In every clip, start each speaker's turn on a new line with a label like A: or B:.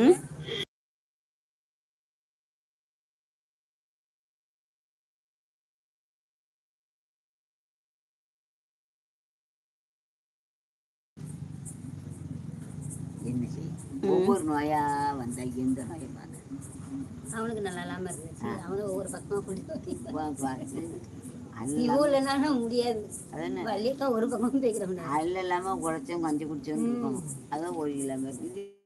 A: ம்?
B: என்ன செய்யும் ஒவ்வொரு நோயா வந்தா எந்த நோயை பார்க்க
C: அவனுக்கு நல்லா இல்லாம இருந்துச்சு. அவனும் ஒவ்வொரு பக்கமா கூட்டிட்டு
B: பார்த்து அது
C: இவ்வளோ முடியாது. வள்ளிக்கா ஒரு பக்கம் போய்க்கிறோம்
B: அதில் இல்லாமல் குறைச்சோம் கஞ்சி குடிச்சோம் இருக்கணும். அதான் ஒரு இல்லாமல்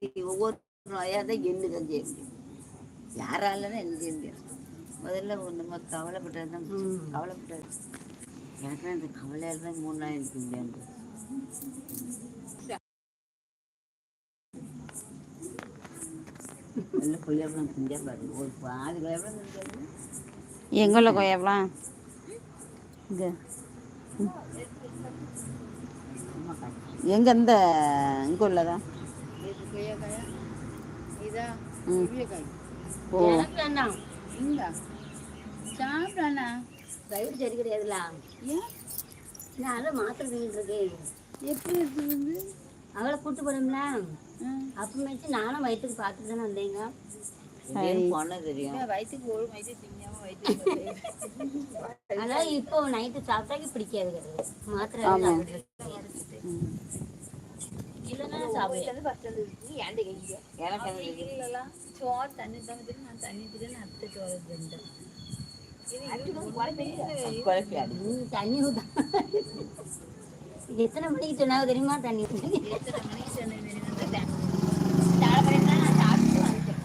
B: இது ஒவ்வொரு நோயாக தான் என்ன தான் செய்ய முடியும் யாராலும் என்ன செய்ய முடியாது முதல்ல நம்ம கவலைப்பட்டது தான் கவலைப்பட்டது. இந்த கவலையால் தான் மூணு நாள் இருக்க முடியாது நல்ல கொய்யாப்பழம் செஞ்சா பாருங்க. ஒரு பாதி கொய்யாப்பழம்?
A: இங்கே. எங்க இந்த இங்கே உள்ளதா? ஓ.
D: சாப்பிடாண்ணா
C: வயிறு சரி கிடையாதுல
D: ஏன்?
C: நான் அதை மாத்திரை இருக்கேன்.
D: எப்படி இருக்கு வந்து?
C: அவளை கூட்டு போனோம்ல. அப்புறமேட்டு நானும் வயிற்றுக்கு பார்த்துட்டு தானே வந்தேங்க.
B: தெரியும்?
D: வயிற்றுக்கு ஒரு வயிற்று
C: அதான் இப்போ நைட்டு சாப்பிட்டாக்கி பிடிக்காது. கிடையாது மாத்திரை இல்லைன்னா சாப்பிடுவேன்
B: எனக்கு அது தெரியும்.
D: சோறு தண்ணி தண்ணி நான் தண்ணி திட்டு அத்தை சோறு
C: தண்ணி ஊத்த எத்தனை மணிக்கு சொன்னாங்க தெரியுமா தண்ணி.
D: எத்தனை மணிக்கு சொன்னேன்
C: தாழப்பழம் தான் நான் சாப்பிட்டு வந்துட்டேன்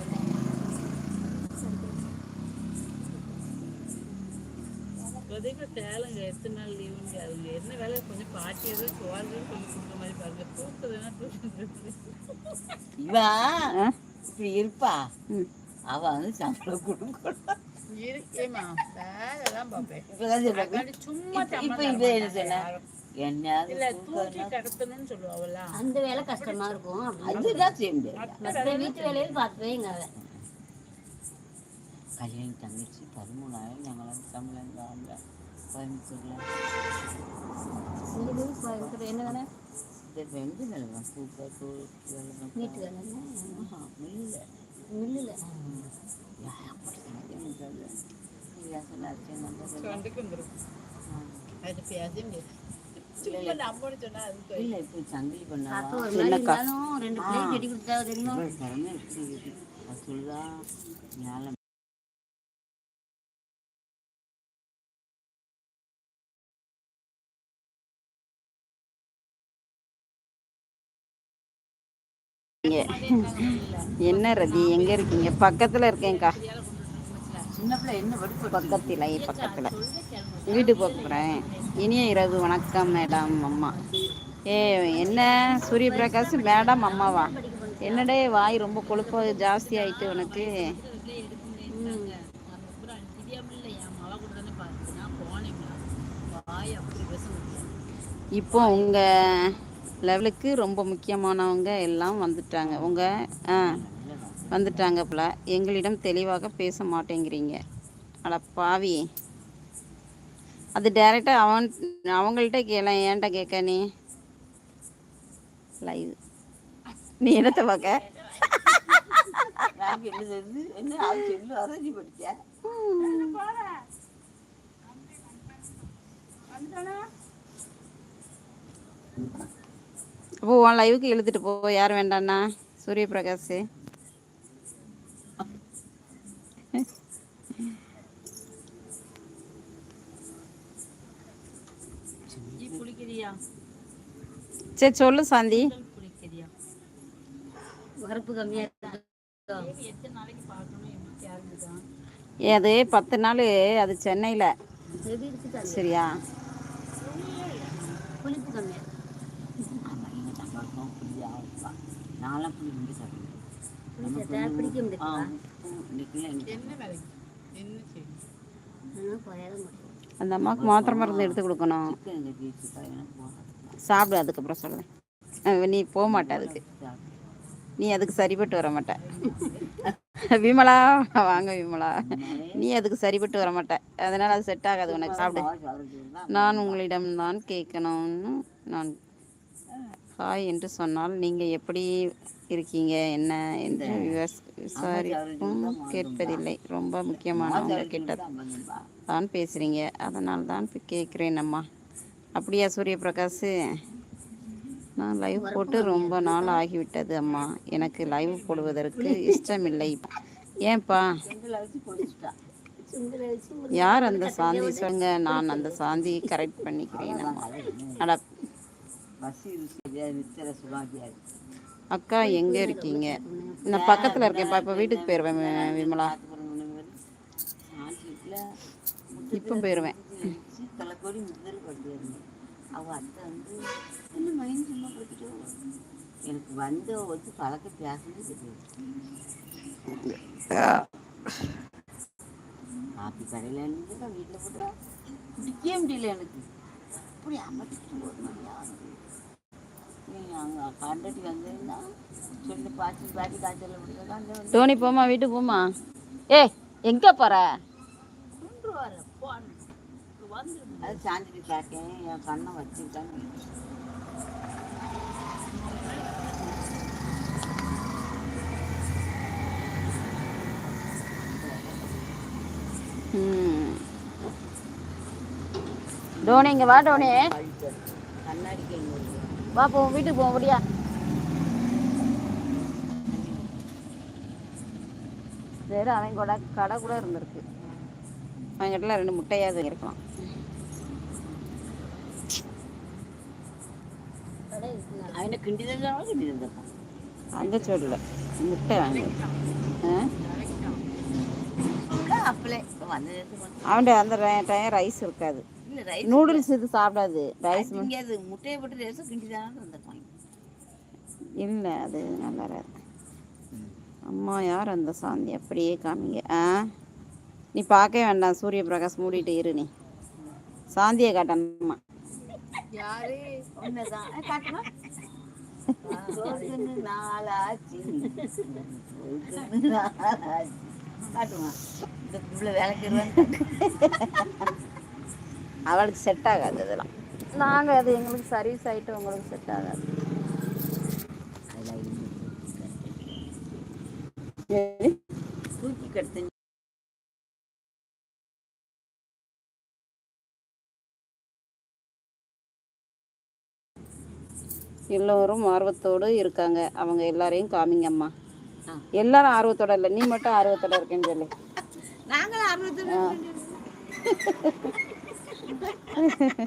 D: இப்போதைக்கு சேலங்க எத்தனை நாள் லீவுங்க அவங்க என்ன வேலை? கொஞ்சம் பாட்டி ஏதோ சோறு கொஞ்சம் கொடுக்குற மாதிரி பாருங்க. தூக்குதுன்னா
B: இப்படி இருப்பா. அவ வந்து சம்பளம் கொடுக்கணும்.
D: இருக்கேம்மா. பார்ப்பேன்.
B: இப்பதான்
D: சும்மா
B: இப்ப- இவ என்ன சொன்னா?
D: சொல்லுவாங்களா
C: அந்த வேலை கஷ்டமா இருக்கும்.
B: அதுதான் செய்ய முடியாது.
C: வீட்டு வேலையில் பார்த்துவே எங்க அவன்
B: கல்யாணம் தங்கச்சி பதிமூணாயிரம் சம்பளம் வாங்க கோயம்புத்தூர்ல
C: கோயம்புத்தூர் என்ன வேலை?
B: ரெண்டு நிலமா சூப்பர் தூள்
C: வீட்டு வேலை
B: மில்ல
C: மில்லில்.
B: இல்லை இப்போ சங்கிலி பண்ணா
C: அப்போ ஒரு மாதிரி இருந்தாலும் ரெண்டு பிள்ளையும் கட்டி கொடுத்தா தெரியுமா?
B: சொல்லுதா? ஞானம்
A: என்ன ரதி எங்க இருக்கீங்க? பக்கத்துல இருக்கேன்க்கா. பக்கத்தில் பக்கத்தில். வீடு படிப்பு போக இனிய இரவு. வணக்கம் மேடம் அம்மா. ஏ என்ன? சூரிய பிரகாஷ் மேடம் அம்மாவா? என்னடே வாய் ரொம்ப கொழுப்பு ஜாஸ்தி ஆயிட்டு உனக்கு. இப்போ உங்கள் லெவலுக்கு ரொம்ப முக்கியமானவங்க எல்லாம் வந்துட்டாங்க. உங்க ஆ வந்துட்டாங்க போல. எங்களிடம் தெளிவாக பேச மாட்டேங்கிறீங்க. அட பாவி. அது டைரெக்டாக அவன் அவங்கள்ட்ட கேள ஏன்ட்ட கேட்க நீ. லைவ் நீ என்னத்தை பார்க்க
B: என்ன
A: அப்போ உன் லைவுக்கு இழுத்துட்டு போ. யார் வேண்டாண்ணா சூரிய பிரகாஷ் சரி சொல்லு சாந்தி. அது பத்து நாள் அது சென்னையில். சரியா?
C: புளிப்பு கம்மியா இருக்கு.
B: ஆமா எங்க தங்காக்கும் புளியா இருப்பா நான்லாம் புளி ரொம்ப சாப்பிடுவேன்
C: புளி சேர்த்தா பிடிக்க முடியுதா
B: இன்னைக்குலாம் எனக்கு
D: என்ன வேலைக்கு என்ன செய்யும்
C: அதனால குறையாத மாட்டேன்.
A: அந்த அம்மாவுக்கு மாத்திரை மருந்து எடுத்து கொடுக்கணும். சாப்பிடு அதுக்கப்புறம் சொல்கிறேன் நீ போக மாட்ட அதுக்கு. நீ அதுக்கு சரிப்பட்டு வர மாட்ட. விமலா வாங்க விமலா. நீ அதுக்கு சரிப்பட்டு வர மாட்ட. அதனால அது செட் ஆகாது உனக்கு. சாப்பிடு. நான் உங்களிடம் தான் கேட்கணும்னு நான் ஹாய் என்று சொன்னால் நீங்கள் எப்படி இருக்கீங்க? என்ன என்று விவஸ் விசாரிப்பும் கேட்பதில்லை. ரொம்ப முக்கியமானவங்க கிட்ட தான் பேசுகிறீங்க அதனால் தான் இப்போ கேட்குறேன் அம்மா. அப்படியா சூரியபிரகாஷ் நான் லைவ் போட்டு ரொம்ப நாள் ஆகிவிட்டது அம்மா. எனக்கு லைவ் போடுவதற்கு இஷ்டமில்லை. ஏன்பா? யார் அந்த சாந்தி? சொல்லுங்க. நான் அந்த சாந்தியை கரெக்ட் பண்ணிக்கிறேன் அம்மா. அட அக்கா எங்கே இருக்கீங்க? நான் பக்கத்தில் இருக்கேன்ப்பா. இப்போ வீட்டுக்கு போயிடுவேன் விமலா. இப்போ போயிடுவேன்
B: அவள் அத்தை வந்து மைண்ட் சும்மா எனக்கு வந்த வச்சு பழக்க பேசவே காப்பி கடையில் இருந்து நான் வீட்டில் போட்டு குடிக்கவே முடியல எனக்கு அப்படி அமர்த்திட்டு ஒரு மணி ஆகுது
A: டோனி போமா வீட்டுக்கு போமா ஏ எங்கே போகிற
B: அது சாந்திட்டு கேட்கேன் என் கண்ணை
A: ம் டோனி இங்கே வா டோனி
B: கண்ணாடி
A: வா போவோம் வீட்டுக்கு போவோம் முடியா சரி அவன் கூட கடை கூட இருந்திருக்கு. அவங்ககிட்டலாம் ரெண்டு முட்டையாவது இருக்கலாம்.
B: அவனை கிண்டி தந்தாலும் கிண்டி தந்திருப்பான்
A: அங்கே சொல்லல முட்டை வாங்கி. அவன்கிட்ட அந்த டைம் ரைஸ் இருக்காது. நூடுல்ஸ் இது சாப்பிடாது. ரைஸ்
B: திங்காது முட்டையை போட்டு ரேசம் கிண்டி தானே
A: இல்லை அது நல்லா இருக்கு. அம்மா யார் அந்த சாந்தி? அப்படியே காமிங்க. ஆ? நீ பார்க்கவே வேண்டாம். சூரிய பிரகாஷ் மூடிட்டு இரு நீ. சாந்தியை காட்டணுமா
B: உண்மைதான் அஹ் காட்டுமா? நாளாச்சு. ரோட்டுன்னு நாளாச்சு. காட்டுமா? இந்த வேலைக்கு
A: அவளுக்கு செட் ஆகாது இதெல்லாம் நாங்கள் அது எங்களுக்கு சர்வீஸ் ஆகிட்டு உங்களுக்கு செட் ஆகாது.
B: தூக்கி
A: எல்லோரும் ஆர்வத்தோடு இருக்காங்க. அவங்க எல்லாரையும் காமிங்க அம்மா
B: ஆ.
A: எல்லாரும் ஆர்வத்தோட இல்லை. நீ மட்டும் ஆர்வத்தோட இருக்கேன்னு சொல்லு.
B: நாங்களும் ஆர்வத்தில் Ha, ha, ha.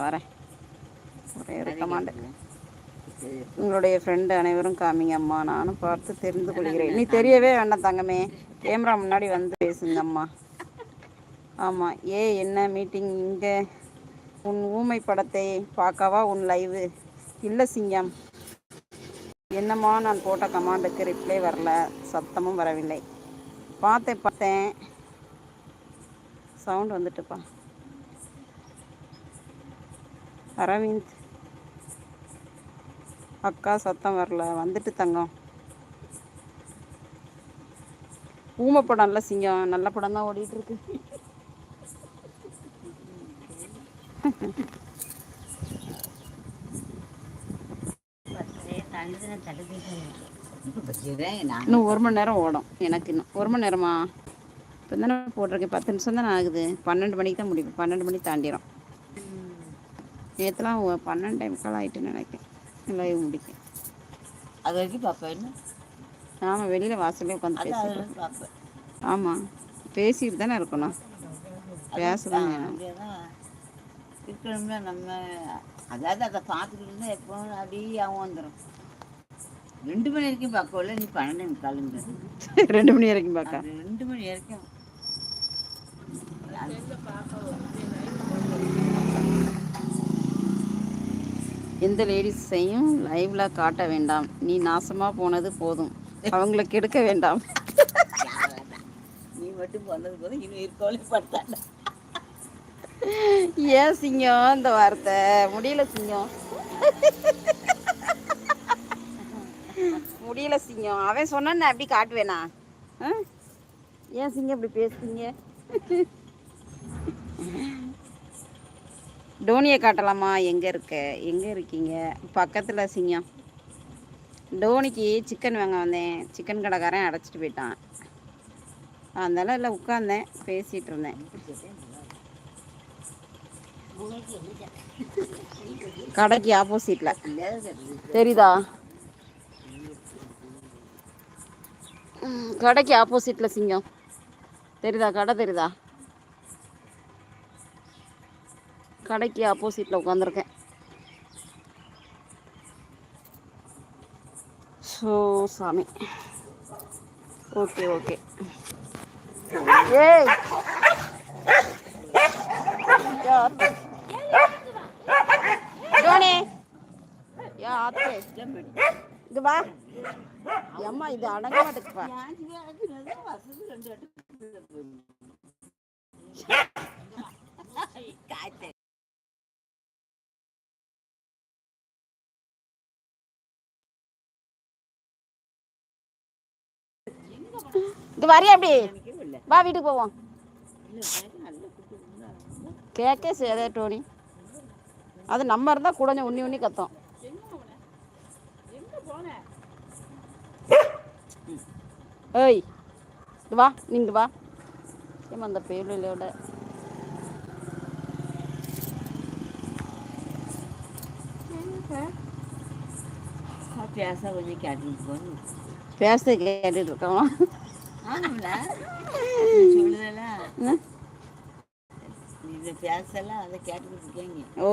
A: வரேன். ஒரே கமாண்டு உங்களுடைய ஃப்ரெண்டு அனைவரும் காமிங்க அம்மா. நானும் பார்த்து தெரிந்து கொள்கிறேன். நீ தெரியவே வேண்டாம் தங்கமே. கேமரா முன்னாடி வந்து பேசுங்க அம்மா. ஆமாம் ஏ என்ன மீட்டிங் இங்கே உன் ஊமை படத்தை பார்க்கவா உன் லைவு இல்லை சிங்கம். என்னம்மா நான் போட்ட கமாண்டுக்கு ரிப்ளை வரல. சத்தமும் வரவில்லை. பார்த்தேன் பார்த்தேன். சவுண்ட் வந்துட்டுப்பா. அரவிந்த். அக்கா சத்தம் வரல. வந்துட்டு தங்கம். ஊமை படம் இல்லை சிங்கம். நல்ல படம் தான் ஓடிட்டு இருக்கு.
B: நான்
A: இன்னும் ஒரு மணி நேரம் ஓடும். எனக்கு இன்னும். ஒரு மணி நேரமா? இப்போ தானே போட்டிருக்கேன். பத்து நிமிஷம் தானே ஆகுது. பன்னெண்டு மணிக்கு தான் முடியும் பன்னெண்டு மணி தாண்டிடும் நேற்றுலாம் பன்னெண்டே முக்கால் ஆகிட்டுன்னு நினைக்கிறேன். லைவ் முடிக்கும்
B: அது வரைக்கும் பார்ப்பேன் என்ன?
A: ஆமாம் வெளியில் வாசல்லே உட்காந்து பேசிட்டு
B: பார்ப்பேன்
A: ஆமாம் பேசிட்டு தானே இருக்கணும். பேசதான் வேணும்
B: அப்படியேதான் இருக்கணும்னா நம்ம. அதாவது அதை பார்த்துட்டு இருந்தா எப்போ அப்படியே அவன் வந்துடும் ரெண்டு மணி வரைக்கும் பார்க்கல நீ பன்னெண்டு முக்காலுங்க
A: ரெண்டு மணி வரைக்கும் பார்க்க
B: அது ரெண்டு மணி வரைக்கும்.
A: எந்த லேடிஸையும் லைவ்ல காட்ட வேண்டாம். நீ நாசமா போனது போதும். அவங்கள கெடுக்க வேண்டாம்.
B: நீ மட்டும் பண்ணது போது இன்னும் இருக்கவளே படுத்தாண்ட
A: ஏன் சிங்கம் இந்த வார்த்தை? முடியல சிங்கம். முடியல சிங்கம். அவன் சொன்னான்னு அப்படி காட்டுவேனா? ஏன் சிங்கம் இப்படி பேசுறீங்க? டோனியை காட்டலாமா? எங்கே இருக்க? எங்கே இருக்கீங்க? பக்கத்தில் சிங்கம். டோனிக்கு சிக்கன் வாங்க வந்தேன். சிக்கன் கடைக்காரன் அடைச்சிட்டு போயிட்டான். அதனால இல்லை உட்காந்தேன் பேசிகிட்டு இருந்தேன். கடைக்கு ஆப்போசிட்டில் தெரியுதா? கடைக்கு ஆப்போசிட்டில் சிங்கம். தெரியுதா? கடை தெரியுதா? கடைக்கு ஆப்போசிட்டில் உட்காந்துருக்கேன் ஸோ சாமி. ஓகே ஓகே ஏய்! யா ஆத்தே. இது வா. அம்மா இது அடங்க மாட்டேங்குப்பா இது வரியா அப்படி வா வீட்டுக்கு போவோம். கேட்க சேதே டோனி. அது நம்ம இருந்தால் குடஞ்ச உண்ணி உண்ணி கத்தோம். ஏய் இங்க வா நீங்க வா. ஏமா அந்த பேருளோட
B: பேச கொஞ்சம் கேட்டுட்டு போகணும்.
A: பேச கேட்டுட்டு இருக்கோம். ஓ.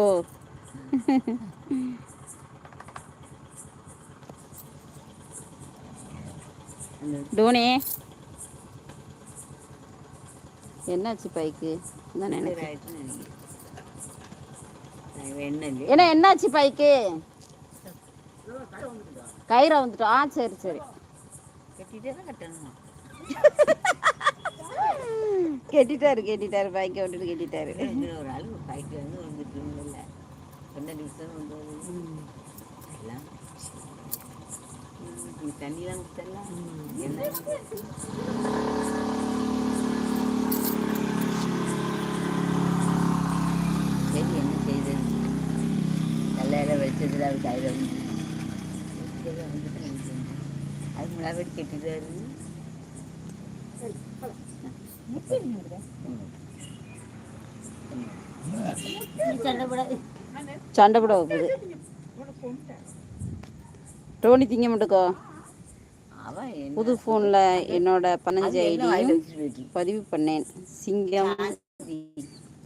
A: டோனி. என்னாச்சு பைக்கு? தான்
B: என்ன
A: என்னாச்சு பைக்கு? கயிறா வந்துட்டோம் ஆ சரி சரி.
B: தான்
A: கெட்டிட்டாரு கெட்டிட்டாரு பைக்கை விட்டுட்டு கெட்டிட்டாரு.
B: ஒரு ஆள் பைக்கு வந்து வந்துட்டு இல்லை சொந்த நிமிஷம் வந்து எல்லாம் தண்ணிலாம் என்ன? சரி என்ன செய்தது நல்ல இடம் வச்சதுல அவர் கையில் வந்து வந்துட்டு அது முன்னாடி கெட்டிட்டாரு.
A: சண்டை கூட வைக்குது டோனி திங்க மாட்டுக்கோ புது ஃபோனில் என்னோட பதினஞ்சு ஐடியும்? பதிவு பண்ணேன் சிங்கம்.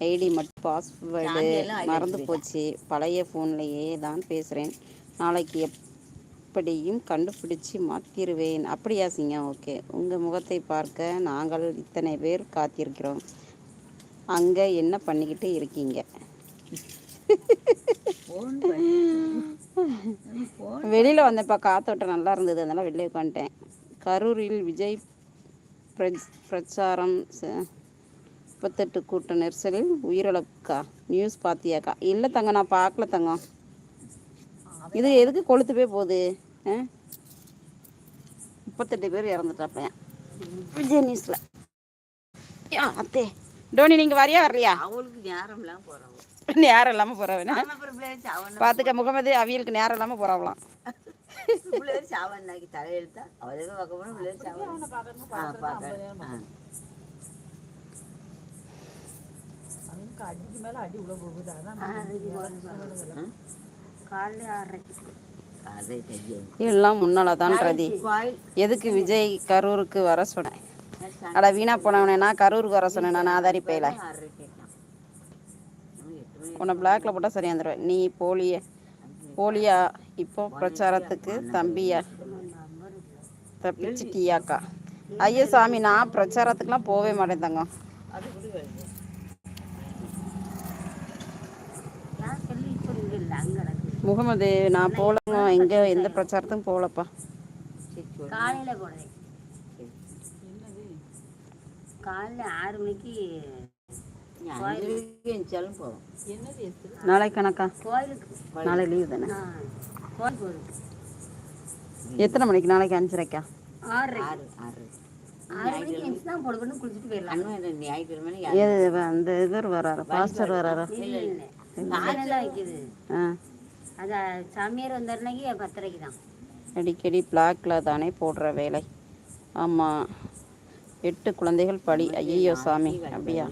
A: ஐடி மட்டும் பாஸ்வேர்டு மறந்து. போச்சு பழைய ஃபோன்லேயே தான் பேசுகிறேன் நாளைக்கு எப்படியும் கண்டுபிடிச்சி மாற்றிடுவேன் அப்படியா சிங்கம்? ஓகே. உங்கள் முகத்தை பார்க்க நாங்கள் இத்தனை பேர் காத்திருக்கிறோம். அங்கே என்ன பண்ணிக்கிட்டு இருக்கீங்க? வெளியில் வந்தப்போ காத்தோட்டம் நல்லா இருந்தது. அதனால் வெளியே உட்காந்துட்டேன் கரூரில் விஜய் பிரச் பிரச்சாரம் முப்பத்தெட்டு கூட்ட நெரிசலில் உயிரிழப்புக்கா நியூஸ் பார்த்தியாக்கா? இல்லை தங்கம் நான் பார்க்கல தங்கம். இது எதுக்கு கொளுத்து போய் போகுது? முப்பத்தெட்டு பேர் இறந்துட்டாப்பையன் விஜய் நியூஸில் அத்தே. டோனி நீங்கள் வரியா வரலையா?
B: அவளுக்கு நேரம் இல்லாமல் போகிறவங்க
A: நேரம் இல்லாமல் போகிறவனா
B: சாவன்
A: பார்த்துக்க முகமது அவியலுக்கு நேரம் இல்லாமல் போகிறாங்களாம்
B: பிள்ளை சாவன்னாக்கி தலையெழுத்தா? அவளுக்கு பார்க்க போனால் பிள்ளை சாவன் ஆ பார்க்க ஆ.
D: அவனுக்கு அடிக்கு மேல அடி உள்ள போகுது. அதான்
A: எல்லாம் முன்னால தான் ரதி எதுக்கு விஜய் கரூருக்கு வர சொன்னேன் அட வீணா போனவனே நான் கரூருக்கு வர சொன்னேன்? நான் ஆதாரி பையில. உன்னை பிளாக்ல போட்டால் சரியா வந்துடுவேன் நீ போலிய. போலியா? இப்போ பிரச்சாரத்துக்கு தம்பியா? தப்பிச்சிட்டியாக்கா ஐயோ சாமி நான் பிரச்சாரத்துக்குலாம் போகவே மாட்டேன் தங்கம்
D: அது கூட வருது
C: நான் சொல்லி இப்போ இங்கே இல்லை அங்கே கிடக்கு
A: முகமது நான் போகலங்க எங்கே எந்த பிரச்சாரத்துக்கும் போகலப்பா
C: காலையில்
D: என்னது
C: காலையில் ஆறு மணிக்கு
B: நீ அஞ்சு மணிக்கு எழுந்தாலும் போதும்
D: என்னது எத்து
A: நாளைக்கு கணக்கா
C: கோயிலுக்கு.
A: நாளை லீவ் தானே?
C: கோயில்
A: எத்தனை மணிக்கு? நாளைக்கு அஞ்சரைக்கா?
B: ஆறு ஆறு.
C: ஆறு
A: அந்த இவர் வராரா? பாஸ்டர் வராரா?
C: அது சாமியார் வந்தாருனாக்கி பத்தரைக்கு தான்
A: அடிக்கடி பிளாக்ல தானே போடுற வேலை. ஆமாம் எட்டு குழந்தைகள் படி. ஐயோ சாமி அப்படியா?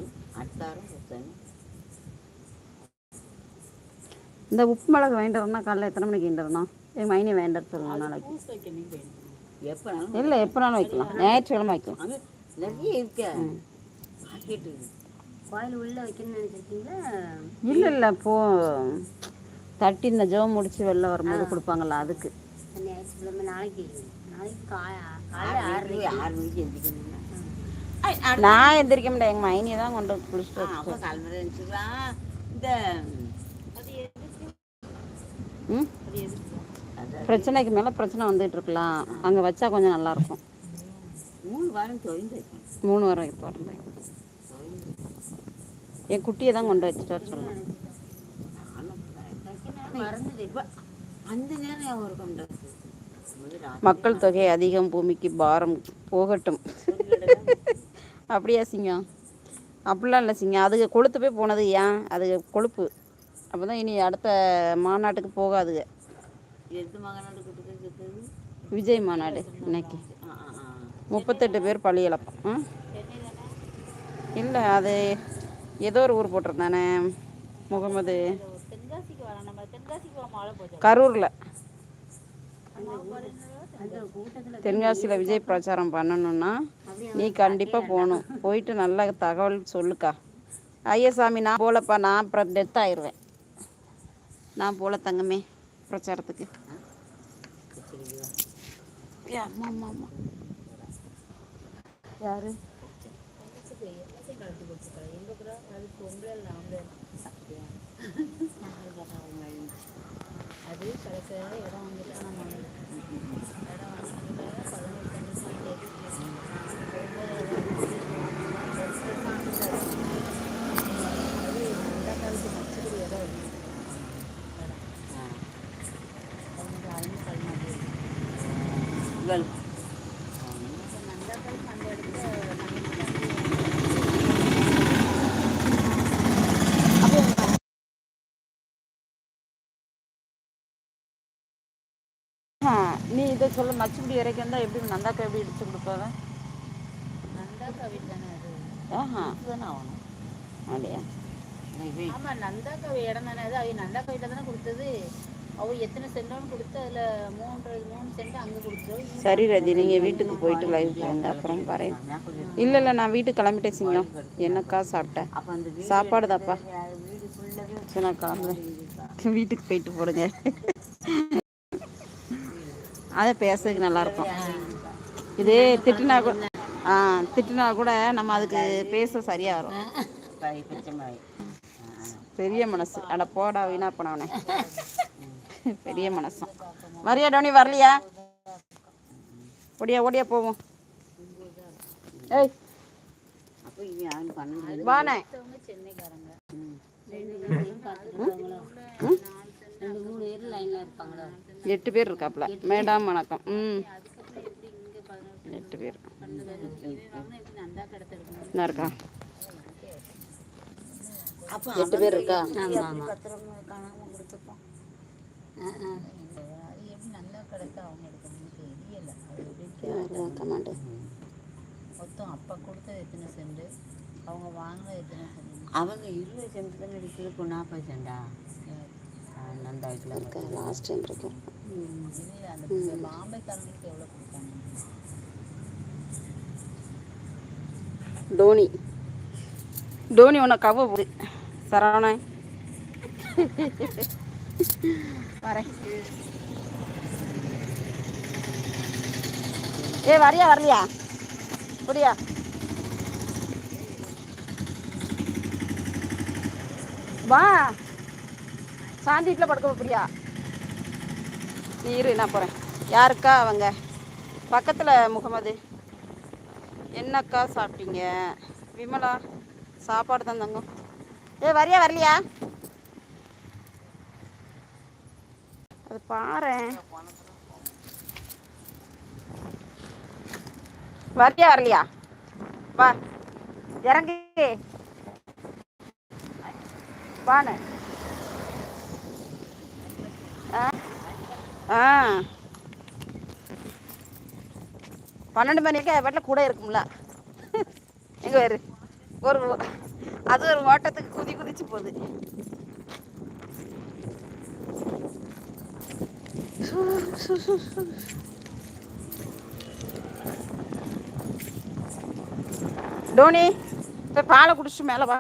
A: இந்த உப்பு மிளகு வேண்டறனா காலைல எத்தனை மணிக்கு வேண்டறனா என் மைனி வேண்டற சொல்லலாம் நாளைக்கு. இல்லை எப்போனாலும் வைக்கலாம். ஞாயிற்றுக்கிழமை வைக்கலாம்.
B: நிறைய இருக்க.
C: கோயில் உள்ளே வைக்கணும்னு நினச்சிருக்கீங்களா?
A: இல்லை இல்லை போ. தட்டி இந்த ஜெபம் முடிச்சு வெளில வரும்போது கொடுப்பாங்கல்ல அதுக்கு. நான் எந்திரிக்க முடியாது எங்கள் மைனியை தான் கொண்டு வந்து குளிச்சுட்டு
B: இந்த
A: பிரச்சனைக்கு மேலே பிரச்சனை வந்துட்டு இருக்கலாம். அங்கே வச்சா கொஞ்சம் நல்லா இருக்கும்.
B: மூணு வாரம்
A: மூணு வரை போகிறேன் என் குட்டியை தான் கொண்டு வச்சுட்டு வர சொல்லலாம்
B: நானும்
C: மறந்துடு
B: இப்போ அந்த நேரம் ஞாபகம் இருக்கும்
A: மக்கள் தொகை அதிகம் பூமிக்கு பாரம் போகட்டும். அப்படியா சிங்கம்? அப்படிலாம் இல்லை சிங்கம். அதுக்கு கொழுத்து போய் போனது ஏன்? அது கொழுப்பு. அப்போ தான் இனி அடுத்த மாநாட்டுக்கு போகாதுங்க. விஜய் மாநாடு இன்னைக்கு. முப்பத்தெட்டு பேர் பழி இழப்போம் இல்லை அது ஏதோ ஒரு ஊர் போட்டிருந்தானே முகமது
D: தென்காசிக்கு வரோம் நம்ம தென்காசிக்கு போக மழை போச்சு
A: கரூரில். தென்காசியில் விஜய் பிரச்சாரம் பண்ணணும்னா நீ கண்டிப்பாக போகணும். போயிட்டு நல்ல தகவல் சொல்லுக்கா. ஐயசாமி நான் போகலப்பா நான் அப்புறம் டெத் ஆயிடுவேன் நான் போகல தங்கமே பிரச்சாரத்துக்கு. அம்மா அம்மா யாரு? Dari. இதை சொல்ல மச்சுப்படி வரைக்கும் இருந்தால் எப்படி நந்தாக்கா எப்படி இடிச்சு கொடுப்பாங்க
D: நந்தாக்கா வீடு தானே அது
A: ஆஹா
B: தானே ஆகணும்
A: அப்படியா
B: இவன்
D: ஆமா நந்தாக்கா இடம் தானே அது அவங்க நந்தாக்கா வீட்டில் தானே கொடுத்தது
C: அவ எத்தனை சென்டோன்னு கொடுத்து அதுல மூன்று மூணு சென்ட் அங்க கொடுத்துரும்
A: சரி ரஜி நீங்கள் வீட்டுக்கு போயிட்டு லைவ் போங்க அப்புறம் வரேன் இல்லை இல்லை நான் வீட்டுக்கு கிளம்பிட்டேன் சிங்கம் என்னக்கா சாப்பிட்டேன் சாப்பாடு தாப்பா சரி நான் கிளம்புறேன் வீட்டுக்கு போயிட்டு போடுங்க அதை பேசுறதுக்கு நல்லா இருக்கும் இது திட்டுனா கூட ஆ திட்டுனா கூட நம்ம அதுக்கு பேச சரியா வரும். பெரிய மனசு. அட போடா வீணா போனவனே. பெரிய மனசு. வரியா டோனி வரலையா? ஓடியா ஓடியா போவோம். ஏய். வானே
C: சென்னைக்காரங்க
A: எட்டு பேர் இருக்காப்புல. மேடம் வணக்கம். ம். எட்டு பேர்.
C: நந்தா கடத்த
A: என்ன இருக்கா?
B: அப்ப
A: எட்டு பேர் இருக்கா?
B: மொத்தம் அப்பா கொடுத்தது எத்தனை செண்டு? அவங்க வாங்கினது எத்தனை செண்டு? அவங்க இருபது சென்ட் தான் இப்போ நாற்பது செண்டா? நந்தாய்க்குள்ள
A: இருக்கா. லாஸ்ட் டைம் இருக்கும் டோனி டோனி உன்னை கவ போடு சரவணன். வரேன். ஏ வரியா வரலையா? புரியா? வா. சாந்தி வீட்டில் படுக்க போறியா நீ இரு நான் போகிறேன் யாருக்கா அவங்க? பக்கத்தில் முகமது. என்னக்கா சாப்பிட்டீங்க? விமலா சாப்பாடு தான் தங்கம். ஏ வரியா வரலையா? அது பாரு வரியா வரலையா? வா இறங்கு. வானு. ஆ. பன்னெண்டு மணிக்கு வீட்டில் கூட இருக்கும்ல. எங்க வேறு ஒரு அது ஒரு ஓட்டத்துக்கு குதி குதிச்சு போகுது. டோனி இப்போ பாலை குடிச்சிட்டு மேலே வா.